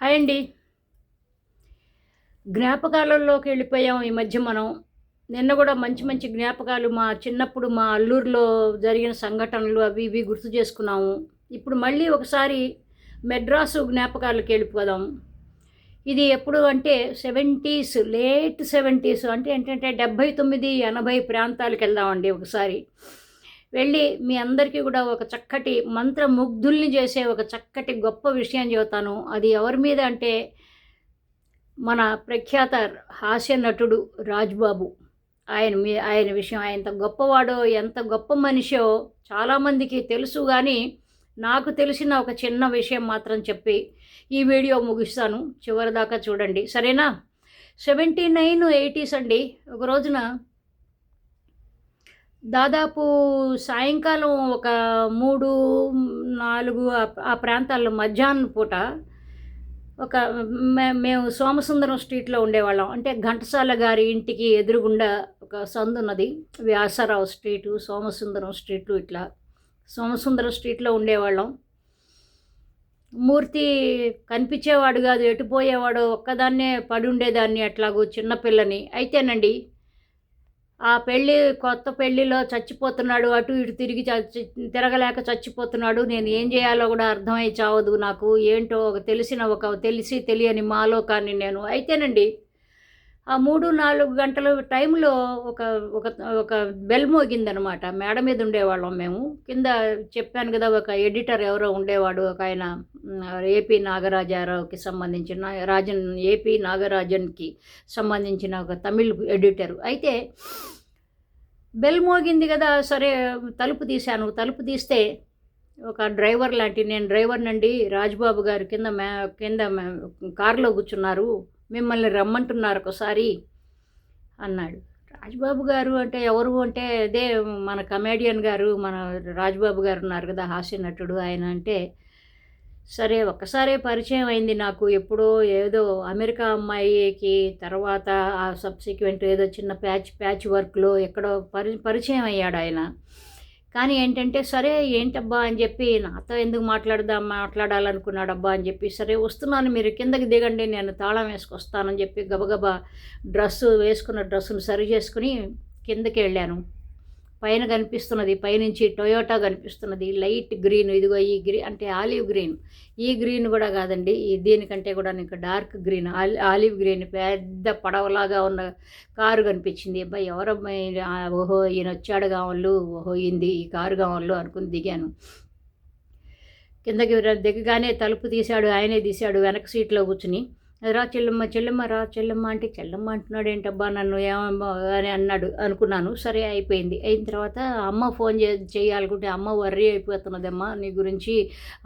Hi అండి. జ్ఞాపకాలలోకి వెళ్ళిపోయాం ఈ మధ్య మనం. నిన్న కూడా మంచి మంచి జ్ఞాపకాలు మా చిన్నప్పుడు మా అల్లూరులో జరిగిన సంఘటనలు అవి ఇవి గుర్తు చేసుకున్నాము. ఇప్పుడు మళ్ళీ ఒకసారి మెడ్రాసు జ్ఞాపకాలకు వెళ్ళిపోదాం. ఇది ఎప్పుడు అంటే సెవెంటీస్ లేట్ సెవెంటీస్ అంటే ఏంటంటే డెబ్భై తొమ్మిది ఎనభై ప్రాంతాలకు వెళ్దామండి ఒకసారి. వెళ్ళి మీ అందరికీ కూడా ఒక చక్కటి మంత్రముగ్ధుల్ని చేసే ఒక చక్కటి గొప్ప విషయం చెబుతాను. అది ఎవరి మీద అంటే మన ప్రఖ్యాత హాస్య నటుడు రాజ్బాబు. ఆయన మీ ఆయన విషయం ఆయన గొప్పవాడో ఎంత గొప్ప మనిషో చాలామందికి తెలుసు కానీ నాకు తెలిసిన ఒక చిన్న విషయం మాత్రం చెప్పి ఈ వీడియో ముగిస్తాను. చివరి దాకా చూడండి. సరేనా? సెవెంటీ నైన్ ఎయిటీస్ అండి. ఒక రోజున దాదాపు సాయంకాలం ఒక మూడు నాలుగు ఆ- ప్రాంతాల్లో మధ్యాహ్నం పూట ఒక మే- మేము సోమసుందరం స్ట్రీట్లో ఉండేవాళ్ళం. అంటే ఘంటసాల గారి ఇంటికి ఎదురుగుండా ఒక సందు ఉన్నది. వ్యాసరావు స్ట్రీటు సోమసుందరం స్ట్రీటు ఇట్లా సోమసుందరం స్ట్రీట్లో ఉండేవాళ్ళం. మూర్తి కనిపించేవాడు కాదు ఎటుపోయేవాడు ఒక్కదాన్నే పడి ఉండేదాన్ని అట్లాగూ చిన్నపిల్లని అయితేనండి ఆ పెళ్ళి కొత్త పెళ్ళిలో చచ్చిపోతున్నాడు అటు ఇటు తిరిగి చచ్చి తిరగలేక చచ్చిపోతున్నాడు. నేను ఏం చేయాలో కూడా అర్థమై చావదు నాకు. ఏంటో ఒక తెలిసిన ఒక తెలిసి తెలియని మాలోకాన్ని నేను. అయితేనండి ఆ మూడు నాలుగు గంటల టైంలో ఒక ఒక ఒక బెల్ మోగిందనమాట. మేడ మీద ఉండేవాళ్ళం మేము. కింద చెప్పాను కదా ఒక ఎడిటర్ ఎవరో ఉండేవాడు ఒక ఆయన ఏపీ నాగరాజారావుకి సంబంధించిన రాజన్ ఏపీ నాగరాజన్కి సంబంధించిన ఒక తమిళ్ ఎడిటర్. అయితే బెల్ మోగింది కదా సరే తలుపు తీశాను. తలుపు తీస్తే ఒక డ్రైవర్ లాంటి నేను డ్రైవర్ నండి రాజ్బాబు గారు కింద మే కింద మే- కారులో కూర్చున్నారు. మిమ్మల్ని రమ్మంటున్నారు ఒకసారి అన్నాడు. రాజ్బాబు గారు అంటే ఎవరు అంటే అదే మన కమేడియన్ గారు మన రాజ్బాబు గారు ఉన్నారు కదా హాస్య నటుడు ఆయన అంటే సరే ఒక్కసారే పరిచయం అయింది నాకు. ఎప్పుడో ఏదో అమెరికా అమ్మాయికి తర్వాత ఆ సబ్సిక్వెంట్ ఏదో చిన్న ప్యాచ్ ప్యాచ్ వర్క్లో ఎక్కడో పరి పరిచయం అయ్యాడు ఆయన. కానీ ఏంటంటే సరే ఏంటబ్బా అని చెప్పి నాతో ఎందుకు మాట్లాడదాం మాట్లాడాలనుకున్నాడు అబ్బా అని చెప్పి సరే వస్తున్నాను మీరు కిందకి దిగండి నేను తాళం వేసుకొస్తానని చెప్పి గబగబా డ్రెస్సు వేసుకున్న డ్రెస్సును సరి చేసుకుని కిందకి వెళ్ళాను. పైన కనిపిస్తున్నది పైనుంచి టొయోటా కనిపిస్తున్నది లైట్ గ్రీన్ ఇదిగో ఈ గ్రీన్ అంటే ఆలివ్ గ్రీన్. ఈ గ్రీన్ కూడా కాదండి ఈ దీనికంటే కూడా ఇంకా డార్క్ గ్రీన్. ఆలి ఆలివ్ గ్రీన్ పెద్ద పడవలాగా ఉన్న కారు కనిపించింది. అబ్బాయి ఎవరమ్మాయి ఓహో ఈయన వచ్చాడు కావాళ్ళు ఓహో ఇంది ఈ కారు కావాళ్ళు అనుకుని దిగాను. కిందకి దిగగానే తలుపు తీశాడు ఆయనే తీశాడు వెనక సీట్లో కూర్చుని. రా చెల్లమ్మ చెల్లమ్మ రా చెల్లమ్మ అంటే చెల్లమ్మ అంటున్నాడు ఏంటబ్బా నన్ను? ఏమమ్మా అని అన్నాడు అనుకున్నాను. సరే అయిపోయింది. అయిన తర్వాత అమ్మ ఫోన్ చే చేయాలనుకుంటే అమ్మ వర్రీ అయిపోతున్నదమ్మా. నీ గురించి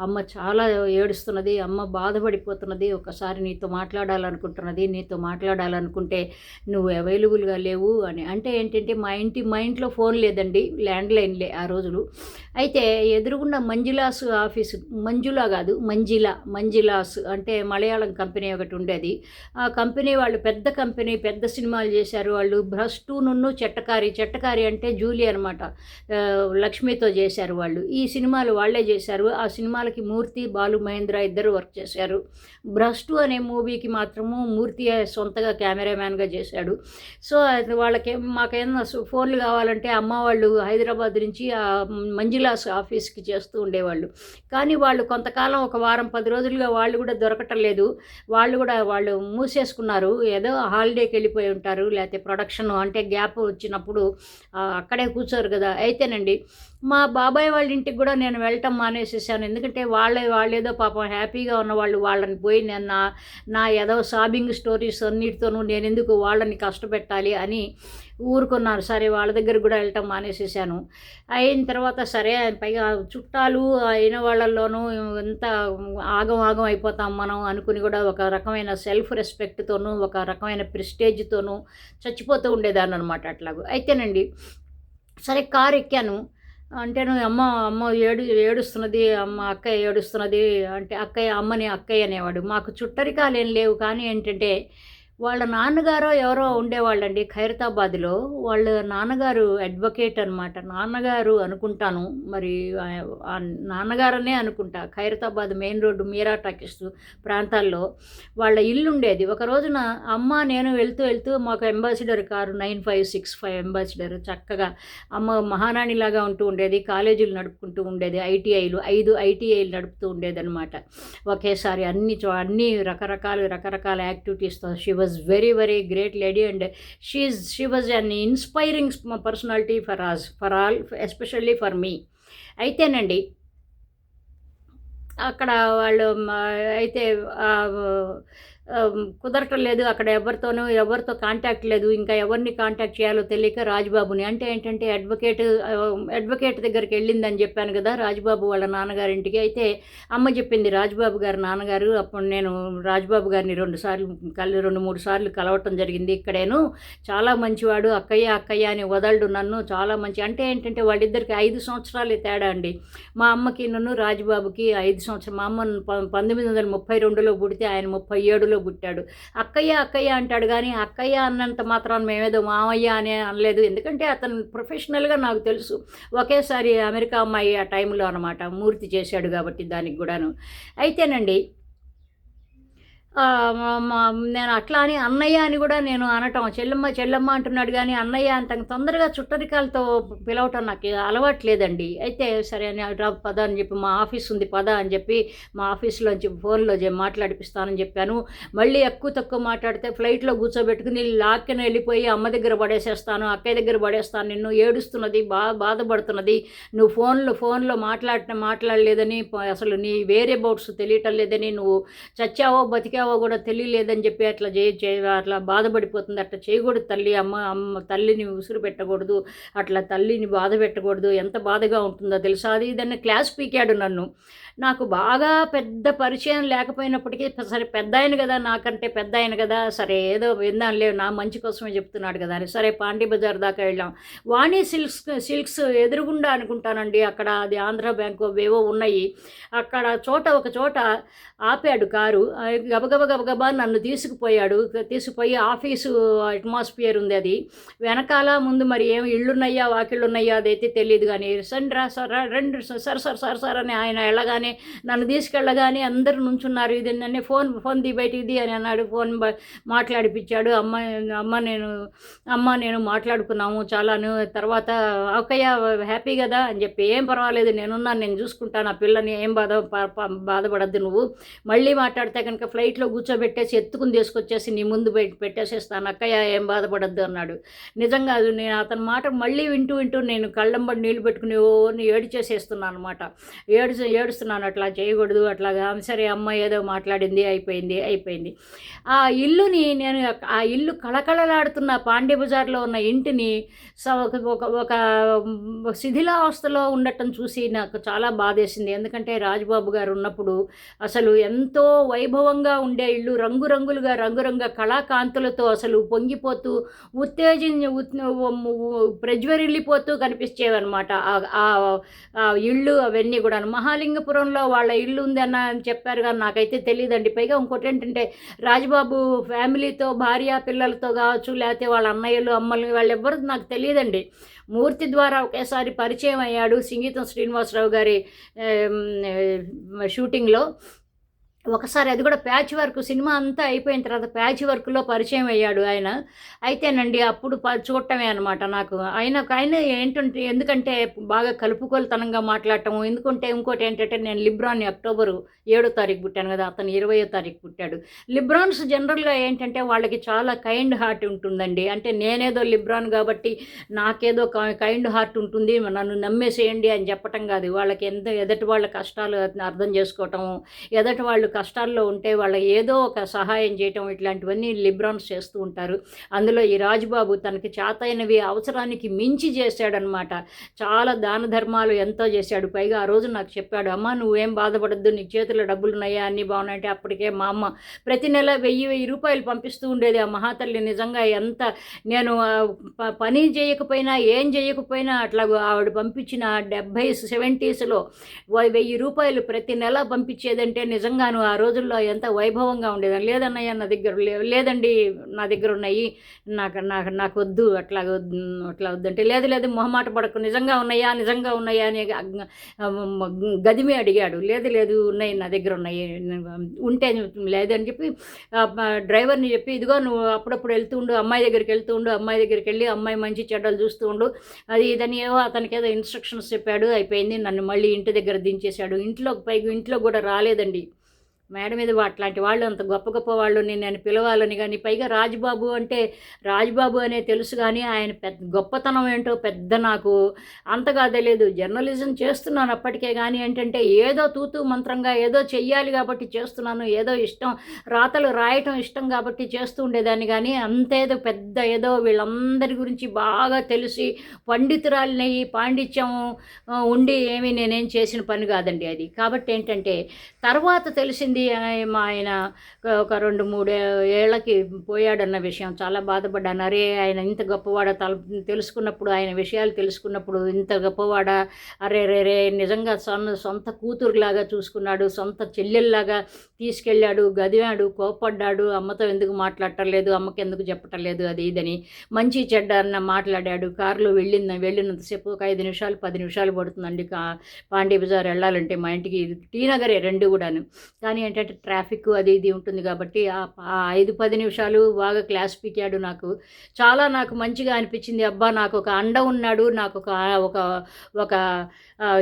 అమ్మ చాలా ఏడుస్తున్నది. అమ్మ బాధపడిపోతున్నది. ఒకసారి నీతో మాట్లాడాలనుకుంటున్నది. నీతో మాట్లాడాలనుకుంటే నువ్వు అవైలబుల్గా లేవు అని. అంటే ఏంటంటే మా ఇంటి మా ఇంట్లో ఫోన్ లేదండి. ల్యాండ్ లైన్లే ఆ రోజులు. అయితే ఎదురుగున్న మంజులాస్ ఆఫీసు మంజులా కాదు మంజిలా మంజిలాస్ అంటే మలయాళం కంపెనీ ఒకటి ఉండేది. ఆ కంపెనీ వాళ్ళు పెద్ద కంపెనీ పెద్ద సినిమాలు చేశారు. వాళ్ళు భ్రష్టు నున్ను చెట్టకారి చెట్టకారి అంటే జూలీ అనమాట లక్ష్మితో చేశారు వాళ్ళు. ఈ సినిమాలు వాళ్ళే చేశారు. ఆ సినిమాలకి మూర్తి బాలు మహేంద్ర ఇద్దరు వర్క్ చేశారు. భ్రష్టు అనే మూవీకి మాత్రము మూర్తి సొంతగా కెమెరామ్యాన్గా చేశాడు. సో అది వాళ్ళకి మాకేమన్నా ఫోన్లు కావాలంటే అమ్మ వాళ్ళు హైదరాబాద్ నుంచి ఆ మంజులాస్ ఆఫీస్కి చేస్తూ ఉండేవాళ్ళు. కానీ వాళ్ళు కొంతకాలం ఒక వారం పది రోజులుగా వాళ్ళు కూడా దొరకటం లేదు. వాళ్ళు కూడా వాళ్ళు మూసేసుకున్నారు. ఏదో హాలిడేకి వెళ్ళిపోయి ఉంటారు. లేకపోతే ప్రొడక్షన్ అంటే గ్యాప్ వచ్చినప్పుడు అక్కడే కూర్చోరు కదా. అయితేనండి మా బాబాయ్ వాళ్ళ ఇంటికి కూడా నేను వెళ్ళటం మానేసేసాను. ఎందుకంటే వాళ్ళే వాళ్ళేదో పాపం హ్యాపీగా ఉన్న వాళ్ళు వాళ్ళని పోయి నేను నా నా ఏదో సాబింగ్ స్టోరీస్ అన్నిటితోనూ నేను ఎందుకు వాళ్ళని కష్టపెట్టాలి అని ఊరుకున్నాను సరే వాళ్ళ దగ్గర కూడా వెళ్ళటం మానేసేసాను అయిన తర్వాత సరే పైగా చుట్టాలు అయిన వాళ్ళల్లోనూ ఎంత ఆగం ఆగం అయిపోతాం మనం అనుకుని కూడా ఒక రకమైన సెల్ఫ్ రెస్పెక్ట్తోనూ ఒక రకమైన ప్రిస్టేజ్తోనూ చచ్చిపోతూ ఉండేదాన్ని అనమాట అట్లాగూ. అయితేనండి సరే కారు ఎక్కాను. అంటే నువ్వు అమ్మ అమ్మ ఏడు ఏడుస్తున్నది అమ్మ అక్కయ్య ఏడుస్తున్నది అంటే అక్కయ్య అమ్మని అక్కయ్య అనేవాడు. మాకు చుట్టరికాలు ఏం లేవు. కానీ ఏంటంటే వాళ్ళ నాన్నగారో ఎవరో ఉండేవాళ్ళండి ఖైరతాబాద్లో. వాళ్ళ నాన్నగారు అడ్వకేట్ అనమాట నాన్నగారు అనుకుంటాను. మరి ఆ- నాన్నగారనే అనుకుంటా. Khairatabad main road Meera talkies ప్రాంతాల్లో వాళ్ళ ఇల్లు ఉండేది. ఒక రోజున అమ్మ నేను వెళ్తూ వెళ్తూ మాకు Ambassador car nine five six five Ambassador చక్కగా అమ్మ మహారాణిలాగా ఉంటూ ఉండేది. కాలేజీలు నడుపుకుంటూ ఉండేది. ఐటీఐలు ఐదు ఐటీఐలు నడుపుతూ ఉండేదనమాట ఒకేసారి అన్ని చో అన్ని రకరకాల రకరకాల యాక్టివిటీస్తో she was was very very great lady and she she was an inspiring personality for us for all especially for me అయితేనండి అక్కడ వాళ్ళు అయితే కుదరటం లేదు. అక్కడ ఎవరితోనూ ఎవరితో కాంటాక్ట్ లేదు. ఇంకా ఎవరిని కాంటాక్ట్ చేయాలో తెలియక రాజ్బాబుని. అంటే ఏంటంటే అడ్వకేట్ అడ్వకేట్ దగ్గరికి వెళ్ళిందని చెప్పాను కదా రాజ్బాబు వాళ్ళ నాన్నగారింటికి. అయితే అమ్మ చెప్పింది రాజ్బాబు గారి నాన్నగారు అప్పుడు నేను రాజ్బాబు గారిని రెండు సార్లు కలి రెండు మూడు సార్లు కలవటం జరిగింది. ఇక్కడేను చాలా మంచివాడు. అక్కయ్య అక్కయ్య అని వదలడు నన్ను. చాలా మంచి అంటే ఏంటంటే వాళ్ళిద్దరికి ఐదు సంవత్సరాలు తేడా అండి. మా అమ్మకి నన్ను రాజ్బాబుకి ఐదు సంవత్సరం మా అమ్మ ప- పంతొమ్మిది వందల ముప్పై రెండులో పుడితే ఆయన ముప్పై ఏడులో పుట్టాడు. అక్కయ్య అక్కయ్య అంటాడు కానీ అక్కయ్య అన్నంత మాత్రం మేమేదో మామయ్య అనే అనలేదు. ఎందుకంటే అతను ప్రొఫెషనల్గా నాకు తెలుసు. ఒకేసారి అమెరికా అమ్మాయి ఆ టైంలో అనమాట మూర్తి చేశాడు కాబట్టి దానికి కూడాను. అయితేనండి నేను అట్లా అని అన్నయ్య అని కూడా నేను అనటం. చెల్లెమ్మ చెల్లెమ్మ అంటున్నాడు కానీ అన్నయ్య అంత తొందరగా చుట్టరికాలతో పిలవటం నాకు అలవాట్లేదండి. అయితే సరే అని రా పద అని చెప్పి మా ఆఫీస్ ఉంది పద అని చెప్పి మా ఆఫీస్లోంచి ఫోన్లో మాట్లాడిపిస్తానని చెప్పాను. మళ్ళీ ఎక్కువ తక్కువ మాట్లాడితే ఫ్లైట్లో కూర్చోబెట్టుకుని లాక్కిన వెళ్ళిపోయి అమ్మ దగ్గర పడేసేస్తాను అక్కయ్య దగ్గర పడేస్తాను. నిన్ను ఏడుస్తున్నది బా బాధపడుతున్నది. నువ్వు ఫోన్లో ఫోన్లో మాట్లాడిన మాట్లాడలేదని అసలు నీ వేరే బౌట్స్ తెలియటం లేదని నువ్వు చచ్చావో బతికావో కూడా తెలియలేదని చెప్పి అట్లా చేయ అట్లా బాధపడిపోతుంది. అట్లా చేయకూడదు తల్లి అమ్మ అమ్మ తల్లిని ఉసురు పెట్టకూడదు అట్లా తల్లిని బాధ పెట్టకూడదు ఎంత బాధగా ఉంటుందో తెలుసా? అది దాన్ని క్లాస్ పీకాడు నన్ను. నాకు బాగా పెద్ద పరిచయం లేకపోయినప్పటికీ సరే పెద్ద ఆయన కదా నాకంటే పెద్ద ఆయన కదా సరే ఏదో విందాంలే నా మంచి కోసమే చెప్తున్నాడు కదా అని. సరే పాండి బజార్ దాకా వెళ్ళాం. వాణి సిల్క్స్ సిల్క్స్ ఎదురుగుండా అనుకుంటానండి. అక్కడ అది ఆంధ్ర బ్యాంకు ఏవో ఉన్నాయి. అక్కడ చోట ఒక చోట ఆపాడు కారు. గబ గబగబ గబగబా నన్ను తీసుకుపోయాడు. తీసుకుపోయి ఆఫీసు అట్మాస్ఫియర్ ఉంది అది. వెనకాల ముందు మరి ఏం ఇళ్ళున్నాయా వాకిళ్ళు ఉన్నాయా అదైతే తెలియదు కానీ సండ్రా రా రెండు రా, రండి సర్ సర్ సార్ అని ఆయన వెళ్ళగానే నన్ను తీసుకెళ్ళగానే అందరూ నుంచున్నారు. ఇది నన్ను ఫోన్ ఫోన్ ది బయట ఇది అని అన్నాడు. ఫోన్ మాట్లాడిపించాడు అమ్మ అమ్మ నేను అమ్మ నేను మాట్లాడుకున్నాము చాలాను. తర్వాత ఓకయ్య హ్యాపీ కదా అని చెప్పి ఏం పర్వాలేదు నేనున్నాను నేను చూసుకుంటాను. ఆ పిల్లని ఏం బాధ ప- బాధపడద్దు నువ్వు. మళ్ళీ మాట్లాడితే కనుక ఇంట్లో కూర్చోబెట్టేసి ఎత్తుకుని తీసుకొచ్చేసి నీ ముందు పెట్టి పెట్టేసేస్తాను అక్కయ్య ఏం బాధపడద్దు అన్నాడు. నిజంగా అది నేను అతని మాట మళ్ళీ వింటూ వింటూ నేను కళ్ళంబడి నీళ్ళు పెట్టుకుని ఓ ఏడిచేసేస్తున్నాను అనమాట ఏడు ఏడుస్తున్నాను అట్లా చేయకూడదు అట్లాగా. సరే అమ్మ ఏదో మాట్లాడింది అయిపోయింది అయిపోయింది. ఆ ఇల్లుని నేను ఆ ఇల్లు కళకళలాడుతున్న పాండ్య బజార్లో ఉన్న ఇంటిని స- ఒక ఒక శిథిలావస్థలో ఉండటం చూసి నాకు చాలా బాధేసింది. ఎందుకంటే రాజ్బాబు గారు ఉన్నప్పుడు అసలు ఎంతో వైభవంగా ఉండే ఇల్లు రంగురంగులుగా రంగురంగ కళాకాంతులతో అసలు పొంగిపోతూ ఉత్తేజం ప్రజ్వరిల్లిపోతూ కనిపించేవన్నమాట. ఆ- ఆ- ఇళ్ళు అవన్నీ కూడా మహాలింగపురంలో వాళ్ళ ఇల్లు ఉంది అన్న అని చెప్పారు కానీ నాకైతే తెలియదండి పైగా ఇంకోటి ఏంటంటే రాజబాబు ఫ్యామిలీతో భార్య పిల్లలతో కావచ్చు లేకపోతే వాళ్ళ అన్నయ్యలు అమ్మలు వాళ్ళెవ్వరు నాకు తెలియదండి మూర్తి ద్వారా ఒకేసారి పరిచయం అయ్యాడు సంగీతం శ్రీనివాసరావు గారి షూటింగ్లో. ఒకసారి అది కూడా ప్యాచ్ వర్క్ సినిమా అంతా అయిపోయిన తర్వాత ప్యాచ్ వర్క్లో పరిచయం అయ్యాడు ఆయన. అయితేనండి అప్పుడు ప చూడటమే అనమాట నాకు. ఆయన ఆయన ఏంటంటే ఎందుకంటే బాగా కలుపుకోలుతనంగా మాట్లాడటం ఎందుకంటే ఇంకోటి ఏంటంటే నేను లిబ్రాన్ అక్టోబరు ఏడో తారీఖు పుట్టాను కదా అతను ఇరవయో తారీఖు పుట్టాడు. లిబ్రాన్స్ జనరల్గా ఏంటంటే వాళ్ళకి చాలా కైండ్ హార్ట్ ఉంటుందండి. అంటే నేనేదో లిబ్రాన్ కాబట్టి నాకేదో కైండ్ హార్ట్ ఉంటుంది నన్ను నమ్మేసేయండి అని చెప్పటం కాదు. వాళ్ళకి ఎంత ఎదటి వాళ్ళ కష్టాలు అర్థం చేసుకోవటం ఎదటి వాళ్ళు కష్టాల్లో ఉంటే వాళ్ళ ఏదో ఒక సహాయం చేయటం ఇట్లాంటివన్నీ లిబ్రాన్స్ చేస్తూ ఉంటారు. అందులో ఈ రాజుబాబు తనకి చేతైనవి అవసరానికి మించి చేశాడనమాట చాలా దాన ధర్మాలు ఎంతో చేశాడు. పైగా ఆ రోజు నాకు చెప్పాడు అమ్మ నువ్వేం బాధపడద్దు నీ చేతిలో డబ్బులు ఉన్నాయా అన్నీ బాగున్నాయంటే అప్పటికే మా అమ్మ ప్రతి నెల వెయ్యి వెయ్యి రూపాయలు పంపిస్తూ ఉండేది. ఆ మహాతల్లి నిజంగా ఎంత నేను ప- పని చేయకపోయినా ఏం చేయకపోయినా అట్లా ఆవిడ పంపించిన డెబ్భై సెవెంటీస్లో వెయ్యి రూపాయలు ప్రతి నెల పంపించేదంటే నిజంగాను ఆ రోజుల్లో ఎంత వైభవంగా ఉండేదాన్ని. లేదన్నయ్య నా దగ్గర లేదండి నా దగ్గర ఉన్నాయి. నాకు నాకు నాకు వద్దు అట్లా అట్లా వద్దంటే లేదు లేదు మొహమాట పడకు నిజంగా ఉన్నాయా నిజంగా ఉన్నాయా అని గదిమే అడిగాడు. లేదు లేదు ఉన్నాయి నా దగ్గర ఉన్నాయి ఉంటే లేదని చెప్పి డ్రైవర్ని చెప్పి ఇదిగో నువ్వు అప్పుడప్పుడు వెళ్తూ ఉండు అమ్మాయి దగ్గరికి వెళ్తూ ఉండు అమ్మాయి దగ్గరికి వెళ్ళి అమ్మాయి మంచి చెడ్డలు చూస్తూ ఉండు అది ఇదని ఏవో అతనికి ఏదో ఇన్స్ట్రక్షన్స్ చెప్పాడు అయిపోయింది నన్ను మళ్ళీ ఇంటి దగ్గర దించేశాడు. ఇంట్లో పైకి ఇంట్లో కూడా రాలేదండి. మేడం మీద అట్లాంటి వాళ్ళు అంత గొప్ప గొప్ప వాళ్ళు నేను పిలవాలని కానీ పైగా రాజ్బాబు అంటే రాజ్బాబు అనే తెలుసు కానీ ఆయన పెద్ద గొప్పతనం ఏంటో పెద్ద నాకు అంతగా తెలియదు జర్నలిజం చేస్తున్నాను అప్పటికే కానీ ఏంటంటే ఏదో తూతూ మంత్రంగా ఏదో చెయ్యాలి కాబట్టి చేస్తున్నాను ఏదో ఇష్టం రాతలు రాయటం ఇష్టం కాబట్టి చేస్తూ ఉండేదాన్ని కానీ అంతేదో పెద్ద ఏదో వీళ్ళందరి గురించి బాగా తెలిసి పండితురాలినయ్యి పాండిత్యం ఉండి ఏమీ నేనేం చేసిన పని కాదండి అది. కాబట్టి ఏంటంటే తర్వాత తెలిసింది ఆ- మా ఆయన ఒక- రెండు మూడు ఏళ్ళకి పోయాడన్న విషయం. చాలా బాధపడ్డాను. అరే ఆయన ఇంత గొప్పవాడ తల తెలుసుకున్నప్పుడు ఆయన విషయాలు తెలుసుకున్నప్పుడు ఇంత గొప్పవాడ అరే రే రే నిజంగా సొంత సొంత కూతురులాగా చూసుకున్నాడు సొంత చెల్లెల్లాగా తీసుకెళ్ళాడు గదివాడు కోపడ్డాడు అమ్మతో ఎందుకు మాట్లాడటలేదు అమ్మకి ఎందుకు చెప్పటం లేదు అది ఇదని మంచి చెడ్డ అన్న మాట్లాడాడు. కారులో వెళ్ళిన వెళ్ళినంతసేపు ఒక ఐదు నిమిషాలు పది నిమిషాలు పడుతుందండి కా పాండీ బజార్ వెళ్ళాలంటే మా ఇంటికి. టీ నగరే రెండు కూడాను. కానీ ఏంటంటే ట్రాఫిక్ అది ఇది ఉంటుంది కాబట్టి ఆ ఐదు పది నిమిషాలు బాగా క్లాస్ పీకాడు నాకు. చాలా నాకు మంచిగా అనిపించింది. అబ్బా నాకు ఒక అండ ఉన్నాడు. నాకు ఒక ఒక ఒక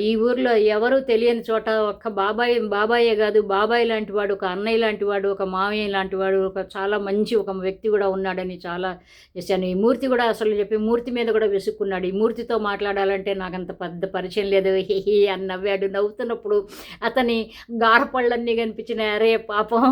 ఈ ఊర్లో ఎవరు తెలియని చోట ఒక్క బాబాయ్ బాబాయే కాదు బాబాయ్ లాంటి వాడు ఒక అన్నయ్య లాంటి వాడు ఒక మామయ్య లాంటి వాడు ఒక చాలా మంచి ఒక వ్యక్తి కూడా ఉన్నాడని చాలా చేశాను. ఈ మూర్తి కూడా అసలు చెప్పి మూర్తి మీద కూడా విసుక్కున్నాడు. ఈ మూర్తితో మాట్లాడాలంటే నాకు అంత పెద్ద పరిచయం లేదు. హి అని నవ్వాడు. నవ్వుతున్నప్పుడు అతని గారపళ్ళన్నీ వచ్చిన అరే పాపం.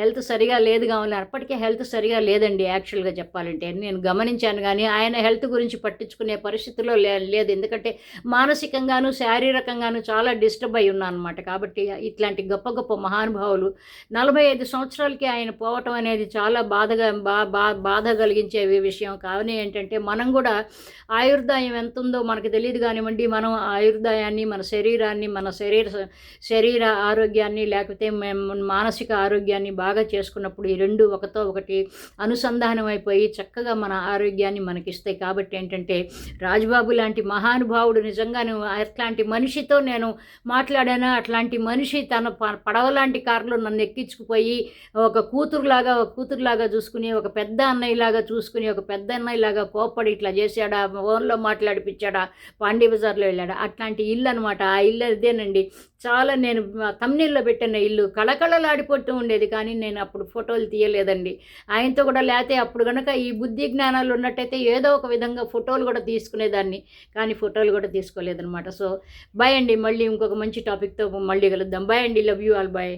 హెల్త్ సరిగా లేదు కావాలి అప్పటికే హెల్త్ సరిగా లేదండి యాక్చువల్గా చెప్పాలంటే. నేను గమనించాను కానీ ఆయన హెల్త్ గురించి పట్టించుకునే పరిస్థితిలో లే లేదు. ఎందుకంటే మానసికంగాను శారీరకంగాను చాలా డిస్టర్బ్ అయి ఉన్నాను అనమాట కాబట్టి ఇట్లాంటి గొప్ప గొప్ప మహానుభావులు నలభై ఐదు సంవత్సరాలకి ఆయన పోవటం అనేది చాలా బాధగా బా బా బాధ కలిగించే విషయం. కానీ ఏంటంటే మనం కూడా ఆయుర్దాయం ఎంత ఉందో మనకు తెలియదు కానివ్వండి. మనం ఆయుర్దాయాన్ని మన శరీరాన్ని మన శరీర శరీర ఆరోగ్యాన్ని లేకపోతే మేము మానసిక ఆరోగ్యాన్ని బాగా చేసుకున్నప్పుడు ఈ రెండు ఒకతో ఒకటి అనుసంధానం అయిపోయి చక్కగా మన ఆరోగ్యాన్ని మనకిస్తాయి. కాబట్టి ఏంటంటే రాజ్బాబు లాంటి మహానుభావుడు నిజంగా అట్లాంటి మనిషితో నేను మాట్లాడాను? అట్లాంటి మనిషి తన ప- పడవ లాంటి కారులో నన్ను ఎక్కించుకుపోయి ఒక కూతురులాగా ఒక కూతురులాగా చూసుకుని ఒక పెద్ద అన్నయ్యలాగా చూసుకుని ఒక పెద్ద అన్నయ్యలాగా కోప్పడి ఇట్లా చేశాడా? ఫోన్లో మాట్లాడిపించాడా? పాండీ బజార్లో వెళ్ళాడా? అట్లాంటి ఇల్లు అనమాట ఆ ఇల్లు అదేనండి. చాలా నేను తమ్నీళ్ళలో పెట్టిన ఇల్లు కళకళలాడిపోతూ ఉండేది కానీ నేను అప్పుడు ఫోటోలు తీయలేదండి. ఆయనతో కూడా లేతే అప్పుడు కనుక ఈ బుద్ధి జ్ఞానాలు ఉన్నట్టయితే ఏదో ఒక విధంగా ఫోటోలు కూడా తీసుకునేదాన్ని కానీ ఫోటోలు కూడా తీసుకోలేదనమాట సో బాయ్ అండి మళ్ళీ ఇంకొక మంచి టాపిక్తో మళ్ళీ కలుద్దాం. బాయ్ అండి లవ్ యూ ఆల్ బాయ్.